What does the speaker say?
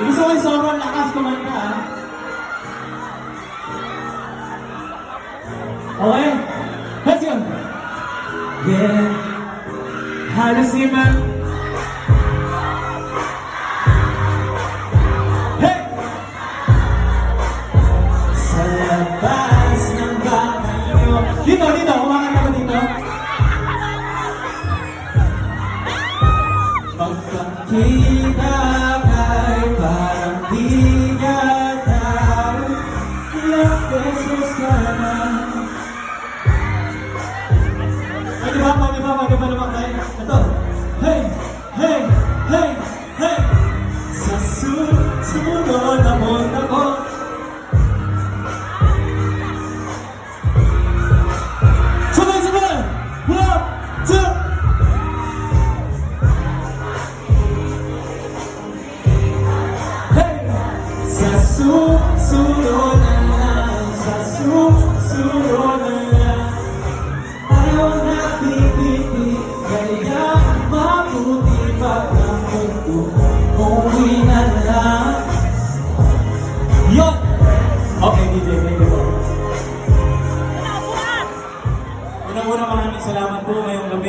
Gusto ko yung sobrang lakas kumanta, ha? Okay? Let's go! Yeah, halos iman. Hey! Sa labas ng bahay nyo. Dito, dito, kumakanta ko dito. Pagkakita Hey, hey, hey, hey. Sa susunod Okay, DJ, thank you. Unang-una maraming salamat po ngayong gabi.